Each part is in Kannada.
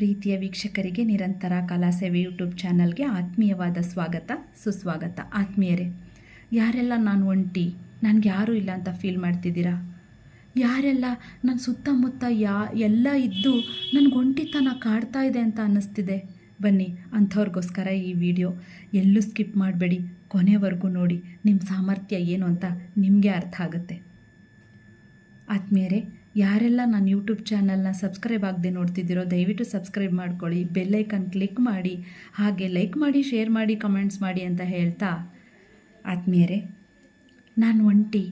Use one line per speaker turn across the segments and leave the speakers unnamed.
ಪ್ರೀತಿಯ ವೀಕ್ಷಕರಿಗೆ ನಿರಂತರ ಕಲಾಸೇವೆ ಯೂಟ್ಯೂಬ್ ಚಾನಲ್ಗೆ ಆತ್ಮೀಯವಾದ ಸ್ವಾಗತ, ಸುಸ್ವಾಗತ. ಆತ್ಮೀಯರೇ, ಯಾರೆಲ್ಲ ನಾನು ಒಂಟಿ, ನನಗೆ ಯಾರೂ ಇಲ್ಲ ಅಂತ ಫೀಲ್ ಮಾಡ್ತಿದ್ದೀರಾ? ಯಾರೆಲ್ಲ ನನ್ನ ಸುತ್ತಮುತ್ತ ಯಾ, ಎಲ್ಲ ಇದ್ದು ನನಗೆ ಒಂಟಿತನ ಕಾಡ್ತಾ ಇದೆ ಅಂತ ಅನ್ನಿಸ್ತಿದೆ? ಬನ್ನಿ, ಅಂಥವ್ರಿಗೋಸ್ಕರ ಈ ವಿಡಿಯೋ ಎಲ್ಲೂ ಸ್ಕಿಪ್ ಮಾಡಬೇಡಿ, ಕೊನೆವರೆಗೂ ನೋಡಿ ನಿಮ್ಮ ಸಾಮರ್ಥ್ಯ ಏನು ಅಂತ ನಿಮಗೆ ಅರ್ಥ ಆಗುತ್ತೆ. ಆತ್ಮೀಯರೇ ಯಾರೆಲ್ಲ ನನ್ನ ಯೂಟ್ಯೂಬ್ ಚಾನಲ್ನ ಸಬ್ಸ್ಕ್ರೈಬ್ ಆಗದೆ ನೋಡ್ತಿದ್ದೀರೋ ದಯವಿಟ್ಟು ಸಬ್ಸ್ಕ್ರೈಬ್ ಮಾಡ್ಕೊಳ್ಳಿ ಬೆಲ್ಲೈಕನ್ ಕ್ಲಿಕ್ ಮಾಡಿ, ಹಾಗೆ ಲೈಕ್ ಮಾಡಿ, ಶೇರ್ ಮಾಡಿ, ಕಮೆಂಟ್ಸ್ ಮಾಡಿ ಅಂತ ಹೇಳ್ತಾ, ಆತ್ಮೀಯರೇ, ನಾನು ಒಂಟಿ,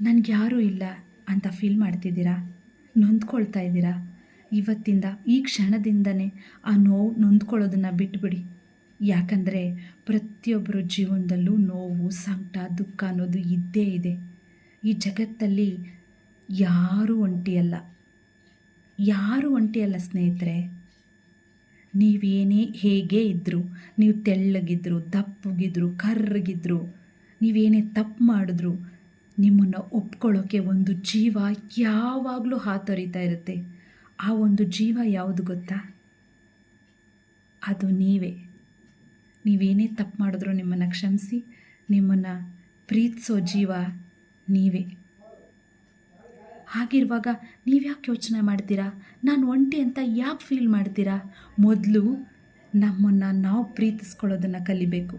ನನಗೆ ಯಾರೂ ಇಲ್ಲ ಅಂತ ಫೀಲ್ ಮಾಡ್ತಿದ್ದೀರಾ? ನೊಂದ್ಕೊಳ್ತಾ ಇದ್ದೀರಾ? ಇವತ್ತಿಂದ, ಈ ಕ್ಷಣದಿಂದನೇ ಆ ನೋವು ನೊಂದ್ಕೊಳ್ಳೋದನ್ನು ಬಿಟ್ಬಿಡಿ. ಯಾಕಂದರೆ ಪ್ರತಿಯೊಬ್ಬರ ಜೀವನದಲ್ಲೂ ನೋವು, ಸಂಕಟ, ದುಃಖ ಅನ್ನೋದು ಇದ್ದೇ ಇದೆ. ಈ ಜಗತ್ತಲ್ಲಿ ಯಾರೂ ಒಂಟಿಯಲ್ಲ. ಯಾರೂ ಒಂಟಿಯಲ್ಲ ಸ್ನೇಹಿತರೆ. ನೀವೇನೇ ಹೇಗೆ ಇದ್ದರೂ ನೀವು ತೆಳ್ಳಗಿದ್ರು, ದಪ್ಪಗಿದ್ರು, ಕರ್ರಗಿದ್ರು, ನೀವೇನೇ ತಪ್ಪು ಮಾಡಿದ್ರು, ನಿಮ್ಮನ್ನು ಒಪ್ಕೊಳ್ಳೋಕ್ಕೆ ಒಂದು ಜೀವ ಯಾವಾಗಲೂ ಹಾತೊರಿತಾ ಇರುತ್ತೆ. ಆ ಒಂದು ಜೀವ ಯಾವುದು ಗೊತ್ತಾ? ಅದು ನೀವೇ. ನೀವೇನೇ ತಪ್ಪು ಮಾಡಿದ್ರು ನಿಮ್ಮನ್ನು ಕ್ಷಮಿಸಿ, ನಿಮ್ಮನ್ನು ಪ್ರೀತಿಸೋ ಜೀವ ನೀವೇ. ಹಾಗಿರುವಾಗ ನೀವು ಯಾಕೆ ಯೋಚನೆ ಮಾಡ್ತೀರಾ? ನಾನು ಒಂಟಿ ಅಂತ ಯಾಕೆ ಫೀಲ್ ಮಾಡ್ತೀರಾ? ಮೊದಲು ನಮ್ಮನ್ನು ನಾವು ಪ್ರೀತಿಸ್ಕೊಳ್ಳೋದನ್ನು ಕಲಿಬೇಕು.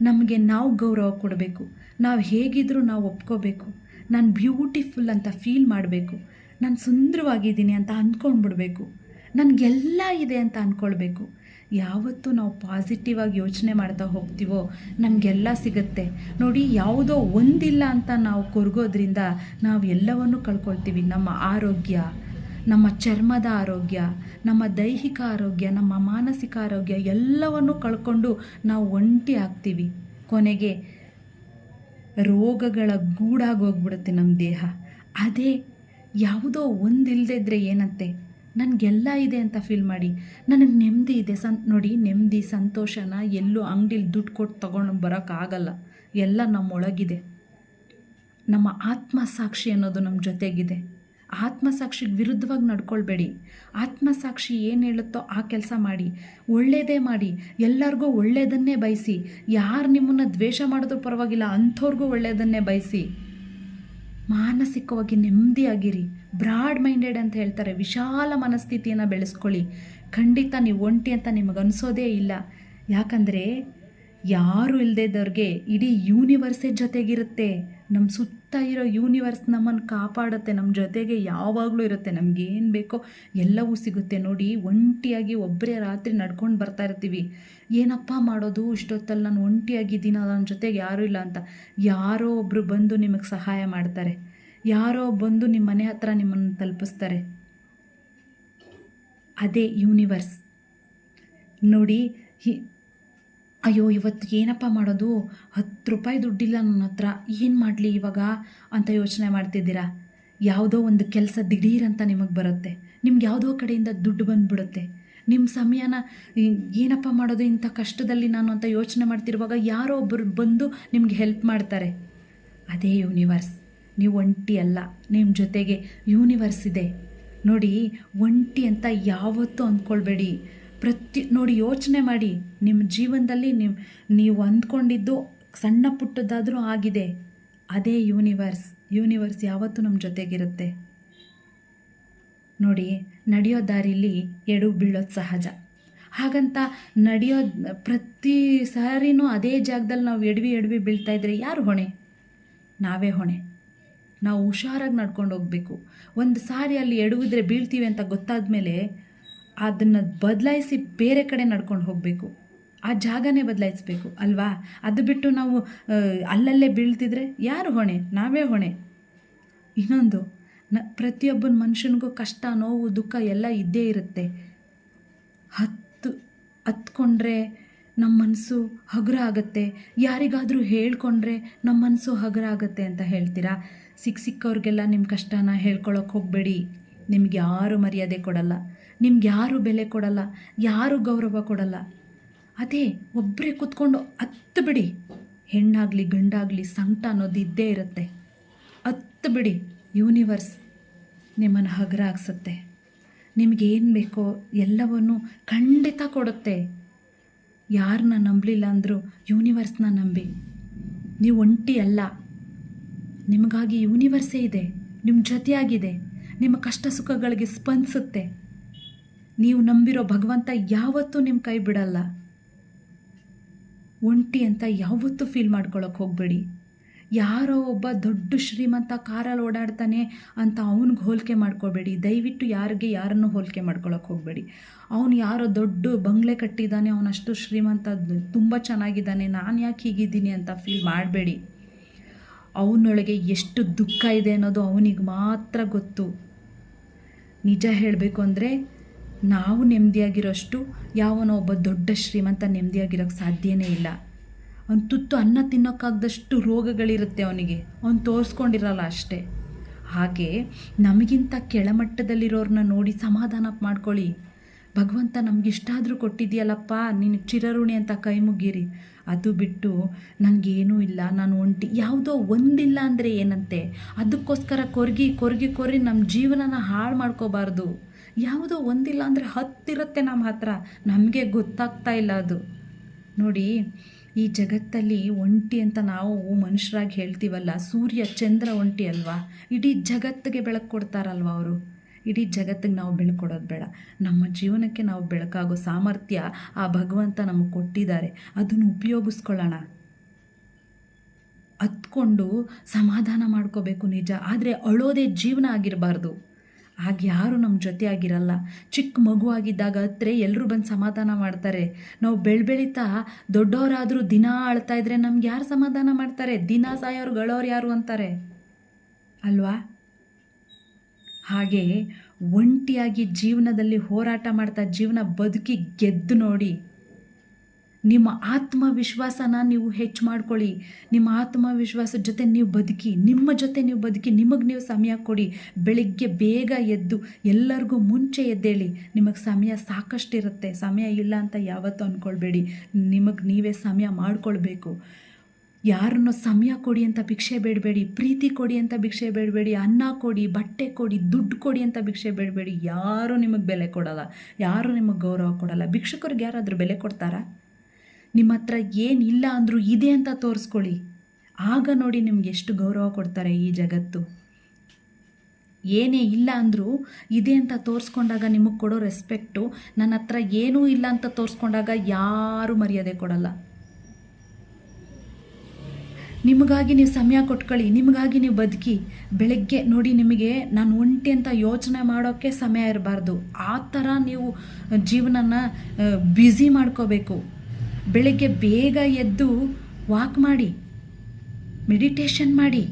ನಮಗೆ ನಾವು ಗೌರವ ಕೊಡಬೇಕು. ನಾವು ಹೇಗಿದ್ರೂ ನಾವು ಒಪ್ಕೋಬೇಕು. ನಾನು ಬ್ಯೂಟಿಫುಲ್ ಅಂತ ಫೀಲ್ ಮಾಡಬೇಕು. ನಾನು ಸುಂದರವಾಗಿದ್ದೀನಿ ಅಂತ ಅಂದ್ಕೊಂಡ್ಬಿಡ್ಬೇಕು ನನಗೆಲ್ಲ ಇದೆ ಅಂತ ಅಂದ್ಕೊಳ್ಬೇಕು ಯಾವತ್ತೂ ನಾವು ಪಾಸಿಟಿವ್ ಆಗಿ ಯೋಚನೆ ಮಾಡ್ತಾ ಹೋಗ್ತೀವೋ ನಮಗೆಲ್ಲ ಸಿಗುತ್ತೆ. ನೋಡಿ, ಯಾವುದೋ ಒಂದಿಲ್ಲ ಅಂತ ನಾವು ಕೊರಗೋದ್ರಿಂದ ನಾವು ಎಲ್ಲವನ್ನು ಕಳ್ಕೊಳ್ತೀವಿ. ನಮ್ಮ ಆರೋಗ್ಯ, ನಮ್ಮ ಚರ್ಮದ ಆರೋಗ್ಯ, ನಮ್ಮ ದೈಹಿಕ ಆರೋಗ್ಯ, ನಮ್ಮ ಮಾನಸಿಕ ಆರೋಗ್ಯ ಎಲ್ಲವನ್ನು ಕಳ್ಕೊಂಡು ನಾವು ಒಂಟಿ ಆಗ್ತೀವಿ. ಕೊನೆಗೆ ರೋಗಗಳ ಗೂಡಾಗಿ ಹೋಗ್ಬಿಡುತ್ತೆ ನಮ್ಮ ದೇಹ. ಅದೇ ಯಾವುದೋ ಒಂದಿಲ್ಲದೇ ಇದ್ದರೆ ಏನಂತೆ? ನನಗೆಲ್ಲ ಇದೆ ಅಂತ ಫೀಲ್ ಮಾಡಿ. ನನಗೆ ನೆಮ್ಮದಿ ಇದೆ. ಸನ್ ನೋಡಿ ನೆಮ್ಮದಿ ಸಂತೋಷನ ಎಲ್ಲೂ ಅಂಗಡಿಲಿ ದುಡ್ಡು ಕೊಟ್ಟು ತೊಗೊಂಡು ಬರೋಕ್ಕಾಗಲ್ಲ ಎಲ್ಲ ನಮ್ಮೊಳಗಿದೆ. ನಮ್ಮ ಆತ್ಮಸಾಕ್ಷಿ ಅನ್ನೋದು ನಮ್ಮ ಜೊತೆಗಿದೆ. ಆತ್ಮಸಾಕ್ಷಿಗೆ ವಿರುದ್ಧವಾಗಿ ನಡ್ಕೊಳ್ಬೇಡಿ. ಆತ್ಮಸಾಕ್ಷಿ ಏನು ಹೇಳುತ್ತೋ ಆ ಕೆಲಸ ಮಾಡಿ. ಒಳ್ಳೆಯದೇ ಮಾಡಿ. ಎಲ್ಲರಿಗೂ ಒಳ್ಳೆಯದನ್ನೇ ಬಯಸಿ. ಯಾರು ನಿಮ್ಮನ್ನು ದ್ವೇಷ ಮಾಡಿದ್ರೂ ಪರವಾಗಿಲ್ಲ ಅಂಥವ್ರಿಗೂ ಒಳ್ಳೆಯದನ್ನೇ ಬಯಸಿ. ಮಾನಸಿಕವಾಗಿ ನೆಮ್ಮದಿಯಾಗಿರಿ. ಬ್ರಾಡ್ ಮೈಂಡೆಡ್ ಅಂತ ಹೇಳ್ತಾರೆ. ವಿಶಾಲ ಮನಸ್ಥಿತಿಯನ್ನು ಬೆಳೆಸ್ಕೊಳ್ಳಿ. ಖಂಡಿತ ನೀವು ಒಂಟಿ ಅಂತ ನಿಮಗನ್ಸೋದೇ ಇಲ್ಲ. ಯಾಕಂದರೆ ಯಾರು ಇಲ್ಲದೇದವ್ರಿಗೆ ಇಡೀ ಯೂನಿವರ್ಸೇ ಜೊತೆಗಿರುತ್ತೆ. ನಮ್ಮ ಸುತ್ತ ಇರೋ ಯೂನಿವರ್ಸ್ ನಮ್ಮನ್ನು ಕಾಪಾಡುತ್ತೆ ನಮ್ಮ ಜೊತೆಗೆ ಯಾವಾಗಲೂ ಇರುತ್ತೆ ನಮಗೇನು ಬೇಕೋ ಎಲ್ಲವೂ ಸಿಗುತ್ತೆ. ನೋಡಿ, ಒಂಟಿಯಾಗಿ ಒಬ್ಬರೇ ರಾತ್ರಿ ನಡ್ಕೊಂಡು ಬರ್ತಾ ಇರ್ತೀವಿ. ಏನಪ್ಪ ಮಾಡೋದು, ಇಷ್ಟೊತ್ತಲ್ಲಿ ನಾನು ಒಂಟಿಯಾಗಿದ್ದೀನ ನನ್ನ ಜೊತೆಗೆ ಯಾರೂ ಇಲ್ಲ ಅಂತ. ಯಾರೋ ಒಬ್ಬರು ಬಂದು ನಿಮಗೆ ಸಹಾಯ ಮಾಡ್ತಾರೆ. ಯಾರೋ ಬಂದು ನಿಮ್ಮ ಮನೆ ಹತ್ರ ನಿಮ್ಮನ್ನು ತಲುಪಿಸ್ತಾರೆ. ಅದೇ ಯೂನಿವರ್ಸ್ ನೋಡಿ, ಹಿ ಅಯ್ಯೋ ಇವತ್ತು ಏನಪ್ಪ ಮಾಡೋದು? ಹತ್ತು ರೂಪಾಯಿ ದುಡ್ಡಿಲ್ಲ ನನ್ನ ಹತ್ರ. ಏನು ಮಾಡಲಿ ಇವಾಗ ಅಂತ ಯೋಚನೆ ಮಾಡ್ತಿದ್ದೀರಾ? ಯಾವುದೋ ಒಂದು ಕೆಲಸ ದಿಢೀರಂತ ನಿಮಗೆ ಬರುತ್ತೆ. ನಿಮ್ಗೆ ಯಾವುದೋ ಕಡೆಯಿಂದ ದುಡ್ಡು ಬಂದುಬಿಡುತ್ತೆ. ನಿಮ್ಮ ಸಮಯನ ಏನಪ್ಪ ಮಾಡೋದು ಇಂಥ ಕಷ್ಟದಲ್ಲಿ ನಾನು ಅಂತ ಯೋಚನೆ ಮಾಡ್ತಿರುವಾಗ ಯಾರೋ ಒಬ್ಬರು ಬಂದು ನಿಮಗೆ ಹೆಲ್ಪ್ ಮಾಡ್ತಾರೆ. ಅದೇ ಯೂನಿವರ್ಸ್. ನೀವು ಒಂಟಿ ಅಲ್ಲ ನಿಮ್ಮ ಜೊತೆಗೆ ಯೂನಿವರ್ಸ್ ಇದೆ. ನೋಡಿ, ಒಂಟಿ ಅಂತ ಯಾವತ್ತೂ ಅಂದ್ಕೊಳ್ಬೇಡಿ. ಪ್ರತಿ ನೋಡಿ ಯೋಚನೆ ಮಾಡಿ ನಿಮ್ಮ ಜೀವನದಲ್ಲಿ ನೀವು ನೀವು ಅಂದ್ಕೊಂಡಿದ್ದು ಸಣ್ಣ ಪುಟ್ಟದಾದರೂ ಆಗಿದೆ. ಅದೇ ಯೂನಿವರ್ಸ್ ಯೂನಿವರ್ಸ್ ಯಾವತ್ತೂ ನಮ್ಮ ಜೊತೆಗಿರುತ್ತೆ. ನೋಡಿ, ನಡೆಯೋ ದಾರಿಲಿ ಎಡು ಬೀಳೋದು ಸಹಜ. ಹಾಗಂತ ನಡೆಯೋ ಪ್ರತಿ ಸಾರಿನೂ ಅದೇ ಜಾಗದಲ್ಲಿ ನಾವು ಎಡವಿ ಎಡವಿ ಬೀಳ್ತಾ ಇದ್ರೆ ಯಾರು ಹೊಣೆ? ನಾವೇ ಹೊಣೆ. ನಾವು ಹುಷಾರಾಗಿ ನಡ್ಕೊಂಡು ಹೋಗಬೇಕು. ಒಂದು ಸಾರಿ ಅಲ್ಲಿ ಎಡವಿದ್ರೆ ಬೀಳ್ತೀವಿ ಅಂತ ಗೊತ್ತಾದ ಮೇಲೆ ಅದನ್ನು ಬದಲಾಯಿಸಿ ಬೇರೆ ಕಡೆ ನಡ್ಕೊಂಡು ಹೋಗಬೇಕು. ಆ ಜಾಗನೇ ಬದಲಾಯಿಸಬೇಕು, ಅಲ್ವಾ? ಅದು ಬಿಟ್ಟು ನಾವು ಅಲ್ಲಲ್ಲೇ ಬೀಳ್ತಿದ್ರೆ ಯಾರು ಹೊಣೆ? ನಾವೇ ಹೊಣೆ. ಇನ್ನೊಂದು, ನ, ಪ್ರತಿಯೊಬ್ಬನ ಮನುಷ್ಯನಿಗೂ ಕಷ್ಟ, ನೋವು, ದುಃಖ ಎಲ್ಲ ಇದ್ದೇ ಇರುತ್ತೆ. ಹತ್ತು, ಹತ್ಕೊಂಡ್ರೆ ನಮ್ಮ ಮನಸ್ಸು ಹಗುರ ಆಗುತ್ತೆ. ಯಾರಿಗಾದರೂ ಹೇಳ್ಕೊಂಡ್ರೆ ನಮ್ಮ ಮನಸ್ಸು ಹಗುರ ಆಗುತ್ತೆ ಅಂತ ಹೇಳ್ತೀರಾ? ಸಿಕ್ಕ ಸಿಕ್ಕವ್ರಿಗೆಲ್ಲ ನಿಮ್ಮ ಕಷ್ಟನ ಹೇಳ್ಕೊಳಕ್ಕೆ ಹೋಗಬೇಡಿ. ನಿಮ್ಗೆ ಯಾರು ಮರ್ಯಾದೆ ಕೊಡಲ್ಲ. ನಿಮ್ಗೆ ಯಾರು ಬೆಲೆ ಕೊಡಲ್ಲ, ಯಾರು ಗೌರವ ಕೊಡಲ್ಲ. ಅದೇ ಒಬ್ಬರೇ ಕೂತ್ಕೊಂಡು ಹತ್ತು ಬಿಡಿ. ಹೆಣ್ಣಾಗಲಿ ಗಂಡಾಗಲಿ ಸಂಕಟ ಅನ್ನೋದು ಇದ್ದೇ ಇರುತ್ತೆ. ಹತ್ತು ಬಿಡಿ, ಯೂನಿವರ್ಸ್ ನಿಮ್ಮನ್ನು ಹಗುರ ಹಾಕ್ಸುತ್ತೆ ನಿಮಗೇನು ಬೇಕೋ ಎಲ್ಲವನ್ನು ಖಂಡಿತ ಕೊಡುತ್ತೆ. ಯಾರನ್ನ ನಂಬಲಿಲ್ಲ ಅಂದರೂ ಯೂನಿವರ್ಸ್ನ ನಂಬಿ. ನೀವು ಒಂಟಿ ಅಲ್ಲ. ನಿಮಗಾಗಿ ಯೂನಿವರ್ಸೇ ಇದೆ. ನಿಮ್ಮ ಜೊತೆಯಾಗಿದೆ. ನಿಮ್ಮ ಕಷ್ಟ ಸುಖಗಳಿಗೆ ಸ್ಪಂದಿಸುತ್ತೆ. ನೀವು ನಂಬಿರೋ ಭಗವಂತ ಯಾವತ್ತೂ ನಿಮ್ಮ ಕೈ ಬಿಡಲ್ಲ. ಒಂಟಿ ಅಂತ ಯಾವತ್ತೂ ಫೀಲ್ ಮಾಡ್ಕೊಳಕ್ಕೆ ಹೋಗಬೇಡಿ. ಯಾರೋ ಒಬ್ಬ ದೊಡ್ಡ ಶ್ರೀಮಂತ ಕಾರಲ್ಲಿ ಓಡಾಡ್ತಾನೆ ಅಂತ ಅವನಿಗೆ ಹೋಲಿಕೆ ಮಾಡ್ಕೋಬೇಡಿ. ದಯವಿಟ್ಟು ಯಾರಿಗೆ ಯಾರನ್ನು ಹೋಲಿಕೆ ಮಾಡ್ಕೊಳಕ್ಕೆ ಹೋಗಬೇಡಿ. ಅವನು ಯಾರೋ ದೊಡ್ಡ ಬಂಗ್ಲೆ ಕಟ್ಟಿದ್ದಾನೆ ಅವನಷ್ಟು ಶ್ರೀಮಂತ, ತುಂಬ ಚೆನ್ನಾಗಿದ್ದಾನೆ, ನಾನು ಯಾಕೆ ಹೀಗಿದ್ದೀನಿ ಅಂತ ಫೀಲ್ ಮಾಡಬೇಡಿ. ಅವನೊಳಗೆ ಎಷ್ಟು ದುಃಖ ಇದೆ ಅನ್ನೋದು ಅವನಿಗೆ ಮಾತ್ರ ಗೊತ್ತು. ನಿಜ ಹೇಳಬೇಕು ಅಂದರೆ ನಾವು ನೆಮ್ಮದಿಯಾಗಿರೋಷ್ಟು ಯಾವನೋ ಒಬ್ಬ ದೊಡ್ಡ ಶ್ರೀಮಂತ ನೆಮ್ಮದಿಯಾಗಿರೋಕ್ಕೆ ಸಾಧ್ಯನೇ ಇಲ್ಲ. ಅವ್ನು ತುತ್ತು ಅನ್ನ ತಿನ್ನೋಕ್ಕಾಗದಷ್ಟು ರೋಗಗಳಿರುತ್ತೆ ಅವನಿಗೆ. ಅವ್ನು ತೋರಿಸ್ಕೊಂಡಿರಲ್ಲ ಅಷ್ಟೇ. ಹಾಗೆ ನಮಗಿಂತ ಕೆಳಮಟ್ಟದಲ್ಲಿರೋರನ್ನ ನೋಡಿ ಸಮಾಧಾನ ಮಾಡ್ಕೊಳ್ಳಿ. ಭಗವಂತ ನಮಗಿಷ್ಟಾದರೂ ಕೊಟ್ಟಿದೆಯಲ್ಲಪ್ಪ, ನೀನು ಚಿರಋಣಿ ಅಂತ ಕೈ ಮುಗೀರಿ ಅದು ಬಿಟ್ಟು ನನಗೇನೂ ಇಲ್ಲ. ನಾನು ಒಂಟಿ, ಯಾವುದೋ ಒಂದಿಲ್ಲ ಅಂದರೆ ಏನಂತೆ? ಅದಕ್ಕೋಸ್ಕರ ಕೊರ್ಗಿ ಕೊರ್ಗಿ ಕೊರಗಿ ನಮ್ಮ ಜೀವನನ ಹಾಳು ಮಾಡ್ಕೋಬಾರ್ದು. ಯಾವುದೋ ಒಂದಿಲ್ಲ ಅಂದರೆ ಹತ್ತಿರುತ್ತೆ ನಮ್ಮ ಹತ್ರ ನಮಗೆ ಗೊತ್ತಾಗ್ತಾ ಇಲ್ಲ ಅದು. ನೋಡಿ, ಈ ಜಗತ್ತಲ್ಲಿ ಒಂಟಿ ಅಂತ ನಾವು ಮನುಷ್ಯರಾಗಿ ಹೇಳ್ತೀವಲ್ಲ, ಸೂರ್ಯ ಚಂದ್ರ ಒಂಟಿ ಅಲ್ವಾ? ಇಡೀ ಜಗತ್ತಿಗೆ ಬೆಳಕು ಕೊಡ್ತಾರಲ್ವ ಅವರು? ಇಡೀ ಜಗತ್ತಿಗೆ ನಾವು ಬೆಳಕು ಕೊಡೋದು ಬೇಡ. ನಮ್ಮ ಜೀವನಕ್ಕೆ ನಾವು ಬೆಳಕಾಗೋ ಸಾಮರ್ಥ್ಯ ಆ ಭಗವಂತ ನಮಗೆ ಕೊಟ್ಟಿದ್ದಾರೆ. ಅದನ್ನು ಉಪಯೋಗಿಸ್ಕೊಳ್ಳೋಣ. ಹತ್ಕೊಂಡು ಸಮಾಧಾನ ಮಾಡ್ಕೋಬೇಕು ನಿಜ. ಆದರೆ ಅಳೋದೇ ಜೀವನ ಆಗಿರಬಾರ್ದು. ಆಗ ಯಾರು ನಮ್ಮ ಜೊತೆ ಆಗಿರಲ್ಲ ಚಿಕ್ಕ ಮಗು ಆಗಿದ್ದಾಗ ಹತ್ರ ಎಲ್ಲರೂ ಬಂದು ಸಮಾಧಾನ ಮಾಡ್ತಾರೆ. ನಾವು ಬೆಳ್ಬೆಳೀತಾ ದೊಡ್ಡವರಾದರೂ ದಿನ ಅಳ್ತಾ ಇದ್ರೆ ನಮ್ಗೆ ಯಾರು ಸಮಾಧಾನ ಮಾಡ್ತಾರೆ? ದಿನ ಸಾಯೋರು ಗಳೋರು ಯಾರು ಅಂತಾರೆ? ಅಲ್ವಾ? ಹಾಗೆ ಒಂಟಿಯಾಗಿ ಜೀವನದಲ್ಲಿ ಹೋರಾಟ ಮಾಡ್ತಾ ಜೀವನ ಬದುಕಿ ಗೆದ್ದು ನೋಡಿ ನಿಮ್ಮ ಆತ್ಮವಿಶ್ವಾಸನ ನೀವು ಹೆಚ್ಚು ಮಾಡ್ಕೊಳ್ಳಿ. ನಿಮ್ಮ ಆತ್ಮವಿಶ್ವಾಸದ ಜೊತೆ ನೀವು ಬದುಕಿ, ನಿಮ್ಮ ಜೊತೆ ನೀವು ಬದುಕಿ, ನಿಮಗೆ ನೀವು ಸಮಯ ಕೊಡಿ. ಬೆಳಿಗ್ಗೆ ಬೇಗ ಎದ್ದು ಎಲ್ಲರಿಗೂ ಮುಂಚೆ ಎದ್ದೇಳಿ. ನಿಮಗೆ ಸಮಯ ಸಾಕಷ್ಟಿರುತ್ತೆ. ಸಮಯ ಇಲ್ಲ ಅಂತ ಯಾವತ್ತೂ ಅಂದ್ಕೊಳ್ಬೇಡಿ ನಿಮಗೆ ನೀವೇ ಸಮಯ ಮಾಡಿಕೊಳ್ಬೇಕು. ಯಾರನ್ನು ಸಮಯ ಕೊಡಿ ಅಂತ ಭಿಕ್ಷೆ ಬೇಡಬೇಡಿ. ಪ್ರೀತಿ ಕೊಡಿ ಅಂತ ಭಿಕ್ಷೆ ಬೇಡಬೇಡಿ. ಅನ್ನ ಕೊಡಿ, ಬಟ್ಟೆ ಕೊಡಿ, ದುಡ್ಡು ಕೊಡಿ ಅಂತ ಭಿಕ್ಷೆ ಬೇಡಬೇಡಿ. ಯಾರೂ ನಿಮಗೆ ಬೆಲೆ ಕೊಡಲ್ಲ. ಯಾರೂ ನಿಮಗೆ ಗೌರವ ಕೊಡಲ್ಲ. ಭಿಕ್ಷುಕರಿಗೆ ಯಾರಾದರೂ ಬೆಲೆ ಕೊಡ್ತಾರಾ? ನಿಮ್ಮ ಹತ್ರ ಏನಿಲ್ಲ ಅಂದರೂ ಇದೆ ಅಂತ ತೋರಿಸ್ಕೊಳ್ಳಿ. ಆಗ ನೋಡಿ ನಿಮ್ಗೆ ಎಷ್ಟು ಗೌರವ ಕೊಡ್ತಾರೆ ಈ ಜಗತ್ತು. ಏನೇ ಇಲ್ಲ ಅಂದರೂ ಇದೆ ಅಂತ ತೋರಿಸ್ಕೊಂಡಾಗ ನಿಮಗೆ ಕೊಡೋ ರೆಸ್ಪೆಕ್ಟು ನನ್ನ ಹತ್ರ ಏನೂ ಇಲ್ಲ ಅಂತ ತೋರಿಸ್ಕೊಂಡಾಗ ಯಾರೂ ಮರ್ಯಾದೆ ಕೊಡಲ್ಲ. ನಿಮಗಾಗಿ ನೀವು ಸಮಯ ಕೊಟ್ಕೊಳ್ಳಿ, ನಿಮಗಾಗಿ ನೀವು ಬದುಕಿ. ಬೆಳಗ್ಗೆ ನೋಡಿ ನಿಮಗೆ ನಾನು ಒಂಟಿ ಅಂತ ಯೋಚನೆ ಮಾಡೋಕ್ಕೆ ಸಮಯ ಇರಬಾರ್ದು. ಆ ಥರ ನೀವು ಜೀವನನ ಬ್ಯುಸಿ ಮಾಡ್ಕೋಬೇಕು. ಬೆಳಗ್ಗೆ ಬೇಗ ಎದ್ದು ವಾಕ್ ಮಾಡಿ ಮೆಡಿಟೇಷನ್ ಮಾಡಿ,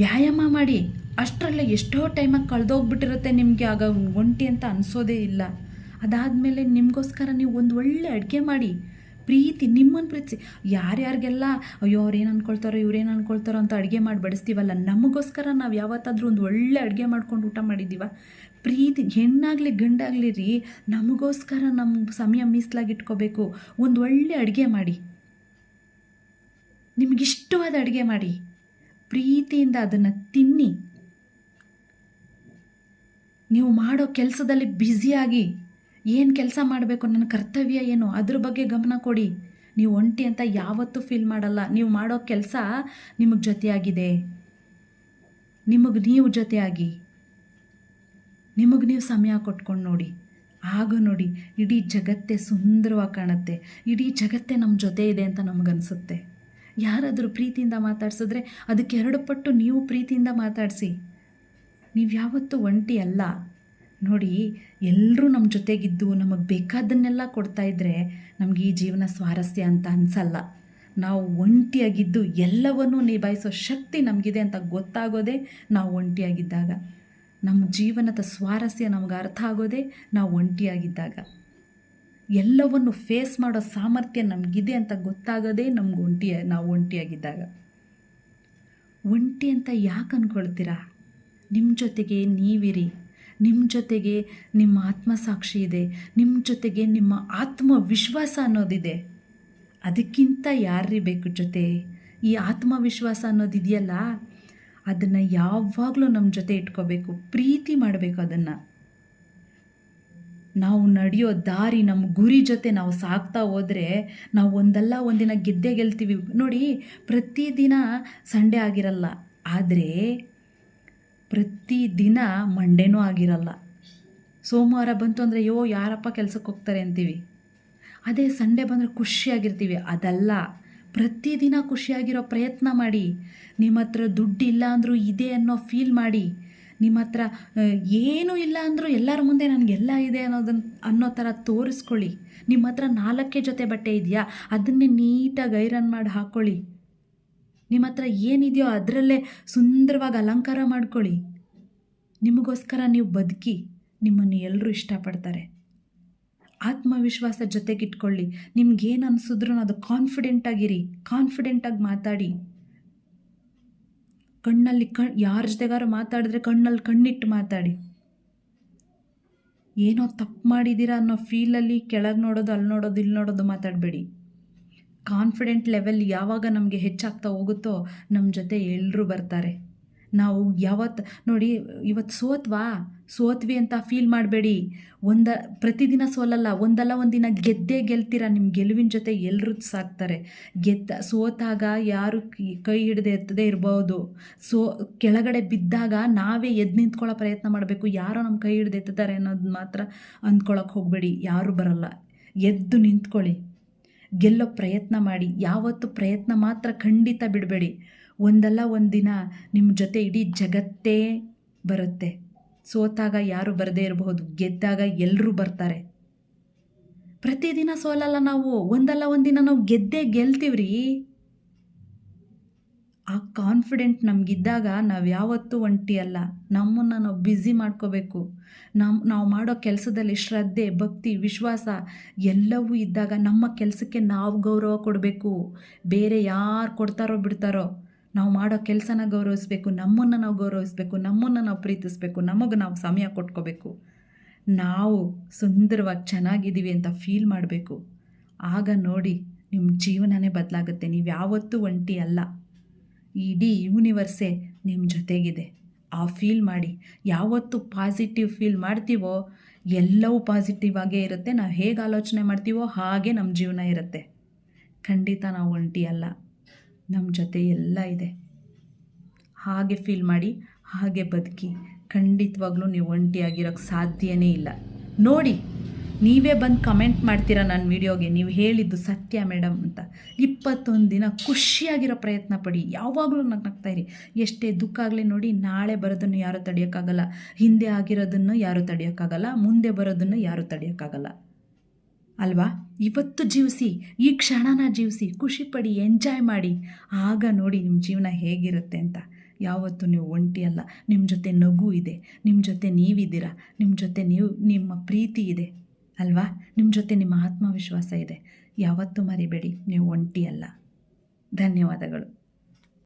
ವ್ಯಾಯಾಮ ಮಾಡಿ, ಅಷ್ಟರಲ್ಲೇ ಎಷ್ಟೋ ಟೈಮಾಗಿ ಕಳೆದೋಗ್ಬಿಟ್ಟಿರುತ್ತೆ ನಿಮಗೆ ಆಗ ಒಂಟಿ ಅಂತ ಅನಿಸೋದೇ ಇಲ್ಲ. ಅದಾದಮೇಲೆ ನಿಮಗೋಸ್ಕರ ನೀವು ಒಂದು ಒಳ್ಳೆ ಅಡುಗೆ ಮಾಡಿ, ಪ್ರೀತಿ ನಿಮ್ಮನ್ನು ಪ್ರೀತಿಸಿ. ಯಾರ್ಯಾರಿಗೆಲ್ಲ, ಅಯ್ಯೋ ಅವ್ರೇನು ಅಂದ್ಕೊಳ್ತಾರೋ ಇವ್ರೇನು ಅಂದ್ಕೊಳ್ತಾರೋ ಅಂತ ಅಡುಗೆ ಮಾಡಿ ಬಡಿಸ್ತೀವಲ್ಲ, ನಮಗೋಸ್ಕರ ನಾವು ಯಾವತ್ತಾದರೂ ಒಂದು ಒಳ್ಳೆ ಅಡುಗೆ ಮಾಡ್ಕೊಂಡು ಊಟ ಮಾಡಿದ್ದೀವ. ಪ್ರೀತಿ, ಹೆಣ್ಣಾಗಲಿ ಗಂಡಾಗಲಿ ರೀ, ನಮಗೋಸ್ಕರ ನಮ್ಮ ಸಮಯ ಮೀಸಲಾಗಿಟ್ಕೋಬೇಕು. ಒಂದು ಒಳ್ಳೆ ಅಡುಗೆ ಮಾಡಿ. ನಿಮಗಿಷ್ಟವಾದ ಅಡುಗೆ ಮಾಡಿ. ಪ್ರೀತಿಯಿಂದ ಅದನ್ನು ತಿನ್ನಿ. ನೀವು ಮಾಡೋ ಕೆಲಸದಲ್ಲಿ ಬ್ಯುಸಿಯಾಗಿ ಏನು ಕೆಲಸ ಮಾಡಬೇಕು, ನನ್ನ ಕರ್ತವ್ಯ ಏನು, ಅದ್ರ ಬಗ್ಗೆ ಗಮನ ಕೊಡಿ. ನೀವು ಒಂಟಿ ಅಂತ ಯಾವತ್ತೂ ಫೀಲ್ ಮಾಡಲ್ಲ. ನೀವು ಮಾಡೋ ಕೆಲಸ ನಿಮಗೆ ಜೊತೆಯಾಗಿದೆ. ನಿಮಗೆ ನೀವು ಜೊತೆಯಾಗಿ. ನಿಮಗೆ ನೀವು ಸಮಯ ಕೊಟ್ಕೊಂಡು ನೋಡಿ. ಆಗ ನೋಡಿ, ಇಡೀ ಜಗತ್ತೇ ಸುಂದರವಾಗಿ ಕಾಣುತ್ತೆ. ಇಡೀ ಜಗತ್ತೇ ನಮ್ಮ ಜೊತೆ ಇದೆ ಅಂತ ನಮಗನ್ಸುತ್ತೆ ಯಾರಾದರೂ ಪ್ರೀತಿಯಿಂದ ಮಾತಾಡ್ಸಿದ್ರೆ ಅದಕ್ಕೆ ಎರಡು ಪಟ್ಟು ನೀವು ಪ್ರೀತಿಯಿಂದ ಮಾತಾಡಿಸಿ. ನೀವು ಯಾವತ್ತೂ ಒಂಟಿ ಅಲ್ಲ. ನೋಡಿ ಎಲ್ಲರೂ ನಮ್ಮ ಜೊತೆಗಿದ್ದು ನಮಗೆ ಬೇಕಾದನ್ನೆಲ್ಲ ಕೊಡ್ತಾ ಇದ್ದರೆ ನಮಗೆ ಈ ಜೀವನ ಸ್ವಾರಸ್ಯ ಅಂತ ಅನಿಸಲ್ಲ. ನಾವು ಒಂಟಿಯಾಗಿದ್ದು ಎಲ್ಲವನ್ನೂ ನಿಭಾಯಿಸೋ ಶಕ್ತಿ ನಮಗಿದೆ ಅಂತ ಗೊತ್ತಾಗೋದೇ ನಾವು ಒಂಟಿಯಾಗಿದ್ದಾಗ. ನಮ್ಮ ಜೀವನದ ಸ್ವಾರಸ್ಯ ನಮಗೆ ಅರ್ಥ ಆಗೋದೇ ನಾವು ಒಂಟಿಯಾಗಿದ್ದಾಗ. ಎಲ್ಲವನ್ನು ಫೇಸ್ ಮಾಡೋ ಸಾಮರ್ಥ್ಯ ನಮಗಿದೆ ಅಂತ ಗೊತ್ತಾಗೋದೇ ನಮ್ಗೆ ಒಂಟಿ, ನಾವು ಒಂಟಿಯಾಗಿದ್ದಾಗ. ಒಂಟಿ ಅಂತ ಯಾಕೆ ಅಂದ್ಕೊಳ್ತೀರಾ ನಿಮ್ಮ ಜೊತೆಗೆ ನೀವಿರಿ ನಿಮ್ಮ ಜೊತೆಗೆ ನಿಮ್ಮ ಆತ್ಮಸಾಕ್ಷಿ ಇದೆ ನಿಮ್ಮ ಜೊತೆಗೆ ನಿಮ್ಮ ಆತ್ಮವಿಶ್ವಾಸ ಅನ್ನೋದಿದೆ. ಅದಕ್ಕಿಂತ ಯಾರ್ರಿ ಬೇಕು ಜೊತೆ? ಈ ಆತ್ಮವಿಶ್ವಾಸ ಅನ್ನೋದಿದೆಯಲ್ಲ? ಅದನ್ನು ಯಾವಾಗಲೂ ನಮ್ಮ ಜೊತೆ ಇಟ್ಕೋಬೇಕು, ಪ್ರೀತಿ ಮಾಡಬೇಕು ಅದನ್ನು. ನಾವು ನಡೆಯೋ ದಾರಿ ನಮ್ಮ ಗುರಿ ಜೊತೆ ನಾವು ಸಾಕ್ತಾ ಹೋದರೆ ನಾವು ಒಂದಲ್ಲ ಒಂದಿನ ಗೆದ್ದೆ ಗೆಲ್ತೀವಿ. ನೋಡಿ, ಪ್ರತಿದಿನ ಸಂಡೇ ಆಗಿರಲ್ಲ, ಆದರೆ ಪ್ರತಿದಿನ ಮಂಡೇನೂ ಆಗಿರಲ್ಲ. ಸೋಮವಾರ ಬಂತು ಅಂದರೆ ಯೋ ಯಾರಪ್ಪ ಕೆಲಸಕ್ಕೆ ಹೋಗ್ತಾರೆ ಅಂತೀವಿ. ಅದೇ ಸಂಡೇ ಬಂದರೆ ಖುಷಿಯಾಗಿರ್ತೀವಿ. ಅದಲ್ಲ. ಪ್ರತಿದಿನ ಖುಷಿಯಾಗಿರೋ ಪ್ರಯತ್ನ ಮಾಡಿ. ನಿಮ್ಮ ಹತ್ರ ದುಡ್ಡು ಇಲ್ಲ ಅಂದರೂ ಇದೆ ಅನ್ನೋ ಫೀಲ್ ಮಾಡಿ. ನಿಮ್ಮ ಹತ್ರ ಏನೂ ಇಲ್ಲ ಅಂದರೂ ಎಲ್ಲರ ಮುಂದೆ ನನಗೆಲ್ಲ ಇದೆ ಅನ್ನೋದನ್ನ ಅನ್ನೋ ಥರ ತೋರಿಸ್ಕೊಳ್ಳಿ. ನಿಮ್ಮ ಹತ್ರ ನಾಲ್ಕೇ ಜೊತೆ ಬಟ್ಟೆ ಇದೆಯಾ? ಅದನ್ನೇ ನೀಟಾಗಿ ಐರನ್ ಮಾಡಿ ಹಾಕ್ಕೊಳ್ಳಿ ನಿಮ್ಮ ಹತ್ರ ಏನಿದೆಯೋ ಅದರಲ್ಲೇ ಸುಂದರವಾಗಿ ಅಲಂಕಾರ ಮಾಡ್ಕೊಳ್ಳಿ. ನಿಮಗೋಸ್ಕರ ನೀವು ಬದುಕಿ. ನಿಮ್ಮನ್ನು ಎಲ್ಲರೂ ಇಷ್ಟಪಡ್ತಾರೆ. ಆತ್ಮವಿಶ್ವಾಸ ಜೊತೆಗಿಟ್ಕೊಳ್ಳಿ. ನಿಮ್ಗೇನು ಅನಿಸಿದ್ರು ಅದು ಕಾನ್ಫಿಡೆಂಟಾಗಿರಿ ಕಾನ್ಫಿಡೆಂಟಾಗಿ ಮಾತಾಡಿ. ಕಣ್ಣಲ್ಲಿ ಕಣ್ ಯಾರ ಜೊತೆಗಾರು ಮಾತಾಡಿದ್ರೆ ಕಣ್ಣಲ್ಲಿ ಕಣ್ಣಿಟ್ಟು ಮಾತಾಡಿ. ಏನೋ ತಪ್ಪು ಮಾಡಿದ್ದೀರಾ ಅನ್ನೋ ಫೀಲಲ್ಲಿ ಕೆಳಗೆ ನೋಡೋದು, ಅಲ್ಲಿ ನೋಡೋದು, ಇಲ್ಲಿ ನೋಡೋದು ಮಾತಾಡಬೇಡಿ. ಕಾನ್ಫಿಡೆಂಟ್ ಲೆವೆಲ್ ಯಾವಾಗ ನಮಗೆ ಹೆಚ್ಚಾಗ್ತಾ ಹೋಗುತ್ತೋ ನಮ್ಮ ಜೊತೆ ಎಲ್ಲರೂ ಬರ್ತಾರೆ. ನಾವು ಯಾವತ್ತು ನೋಡಿ ಇವತ್ತು ಸೋತ್ವಾ? ಸೋತ್ವಿ ಅಂತ ಫೀಲ್ ಮಾಡಬೇಡಿ. ಒಂದ, ಪ್ರತಿದಿನ ಸೋಲಲ್ಲ, ಒಂದಲ್ಲ ಒಂದಿನ ಗೆದ್ದೇ ಗೆಲ್ತೀರ ನಿಮ್ಮ ಗೆಲುವಿನ ಜೊತೆ ಎಲ್ಲರೂ ಸಾಕ್ತಾರೆ. ಗೆದ್ದ, ಸೋತಾಗ ಯಾರು ಕೈ- ಹಿಡ್ದೆ ಎತ್ತದೇ ಇರ್ಬೋದು. ಸೋ, ಕೆಳಗಡೆ ಬಿದ್ದಾಗ ನಾವೇ ಎದ್ದು ನಿಂತ್ಕೊಳ್ಳೋ ಪ್ರಯತ್ನ ಮಾಡಬೇಕು. ಯಾರೋ ನಮ್ಮ ಕೈ ಹಿಡ್ದು ಎತ್ತಿದ್ದಾರೆ ಅನ್ನೋದು ಮಾತ್ರ ಅಂದ್ಕೊಳಕ್ಕೆ ಹೋಗಬೇಡಿ. ಯಾರೂ ಬರಲ್ಲ. ಎದ್ದು ನಿಂತ್ಕೊಳ್ಳಿ. ಗೆಲ್ಲೋ ಪ್ರಯತ್ನ ಮಾಡಿ. ಯಾವತ್ತು ಪ್ರಯತ್ನ ಮಾತ್ರ ಖಂಡಿತ ಬಿಡಬೇಡಿ. ಒಂದಲ್ಲ ಒಂದಿನ ನಿಮ್ಮ ಜೊತೆ ಇಡೀ ಜಗತ್ತೇ ಬರುತ್ತೆ. ಸೋತಾಗ ಯಾರು ಬರದೇ ಇರಬಹುದು, ಗೆದ್ದಾಗ ಎಲ್ಲರೂ ಬರ್ತಾರೆ. ಪ್ರತಿದಿನ ಸೋಲಲ್ಲ ನಾವು, ಒಂದಲ್ಲ ಒಂದಿನ ನಾವು ಗೆದ್ದೇ ಗೆಲ್ತೀವ್ರಿ. ಆ ಕಾನ್ಫಿಡೆಂಟ್ ನಮಗಿದ್ದಾಗ ನಾವು ಯಾವತ್ತೂ ಒಂಟಿ ಅಲ್ಲ. ನಮ್ಮನ್ನು ನಾವು ಬ್ಯುಸಿ ಮಾಡ್ಕೋಬೇಕು. ನಮ್ಮ ನಾವು ಮಾಡೋ ಕೆಲಸದಲ್ಲಿ ಶ್ರದ್ಧೆ, ಭಕ್ತಿ, ವಿಶ್ವಾಸ ಎಲ್ಲವೂ ಇದ್ದಾಗ ನಮ್ಮ ಕೆಲಸಕ್ಕೆ ನಾವು ಗೌರವ ಕೊಡಬೇಕು. ಬೇರೆ ಯಾರು ಕೊಡ್ತಾರೋ ಬಿಡ್ತಾರೋ. ನಾವು ಮಾಡೋ ಕೆಲಸನ ಗೌರವಿಸ್ಬೇಕು, ನಮ್ಮನ್ನು ನಾವು ಗೌರವಿಸ್ಬೇಕು, ನಮ್ಮನ್ನು ನಾವು ಪ್ರೀತಿಸ್ಬೇಕು, ನಮಗೆ ನಾವು ಸಮಯ ಕೊಟ್ಕೋಬೇಕು. ನಾವು ಸುಂದರವಾಗಿ ಚೆನ್ನಾಗಿದ್ದೀವಿ ಅಂತ ಫೀಲ್ ಮಾಡಬೇಕು. ಆಗ ನೋಡಿ ನಿಮ್ಮ ಜೀವನನೇ ಬದಲಾಗುತ್ತೆ. ನೀವು ಯಾವತ್ತೂ ಒಂಟಿ ಅಲ್ಲ. ಇಡೀ ಯೂನಿವರ್ಸೇ ನಿಮ್ಮ ಜೊತೆಗಿದೆ. ಆ ಫೀಲ್ ಮಾಡಿ. ಯಾವತ್ತು ಪಾಸಿಟಿವ್ ಫೀಲ್ ಮಾಡ್ತೀವೋ, ಎಲ್ಲವೂ ಪಾಸಿಟಿವ್ ಆಗೇ ಇರುತ್ತೆ. ನಾವು ಹೇಗೆ ಆಲೋಚನೆ ಮಾಡ್ತೀವೋ, ಹಾಗೆ ನಮ್ಮ ಜೀವನ ಇರುತ್ತೆ. ಖಂಡಿತ ನಾವು ಒಂಟಿ ಅಲ್ಲ. ನಮ್ಮ ಜೊತೆ ಎಲ್ಲ ಇದೆ. ಹಾಗೆ ಫೀಲ್ ಮಾಡಿ, ಹಾಗೆ ಬದುಕಿ. ಖಂಡಿತವಾಗ್ಲೂ ನೀವು ಒಂಟಿಯಾಗಿರೋಕ್ಕೆ ಸಾಧ್ಯನೇ ಇಲ್ಲ. ನೋಡಿ, ನೀವೇ ಬಂದು ಕಮೆಂಟ್ ಮಾಡ್ತೀರಾ ನನ್ನ ವಿಡಿಯೋಗೆ ನೀವು ಹೇಳಿದ್ದು ಸತ್ಯ ಮೇಡಮ್ ಅಂತ. ಇಪ್ಪತ್ತೊಂದು ದಿನ ಖುಷಿಯಾಗಿರೋ ಪ್ರಯತ್ನ ಪಡಿ. ಯಾವಾಗಲೂ ನಗ್ನಗ್ತಾ ಇರಿ. ಎಷ್ಟೇ ದುಃಖ ಆಗಲಿ ನೋಡಿ, ನಾಳೆ ಬರೋದನ್ನು ಯಾರೂ ತಡೆಯೋಕ್ಕಾಗಲ್ಲ. ಹಿಂದೆ ಆಗಿರೋದನ್ನು ಯಾರೂ ತಡೆಯೋಕ್ಕಾಗಲ್ಲ. ಮುಂದೆ ಬರೋದನ್ನು ಯಾರೂ ತಡೆಯೋಕ್ಕಾಗಲ್ಲ. ಅಲ್ವಾ? ಇವತ್ತು ಜೀವಿಸಿ, ಈ ಕ್ಷಣನ ಜೀವಿಸಿ, ಖುಷಿಪಡಿ, ಎಂಜಾಯ್ ಮಾಡಿ. ಆಗ ನೋಡಿ ನಿಮ್ಮ ಜೀವನ ಹೇಗಿರುತ್ತೆ ಅಂತ. ಯಾವತ್ತೂ ನೀವು ಒಂಟಿ ಅಲ್ಲ. ನಿಮ್ಮ ಜೊತೆ ನಗು ಇದೆ. ನಿಮ್ಮ ಜೊತೆ ನೀವಿದ್ದೀರಾ? ನಿಮ್ಮ ಜೊತೆ ನೀವು, ನಿಮ್ಮ ಪ್ರೀತಿ ಇದೆ. ಅಲ್ವಾ? ನಿಮ್ಮ ಜೊತೆ ನಿಮ್ಮ ಆತ್ಮವಿಶ್ವಾಸ ಇದೆ. ಯಾವತ್ತೂ ಮರಿಬೇಡಿ. ನೀವು ಒಂಟಿ ಅಲ್ಲ. ಧನ್ಯವಾದಗಳು.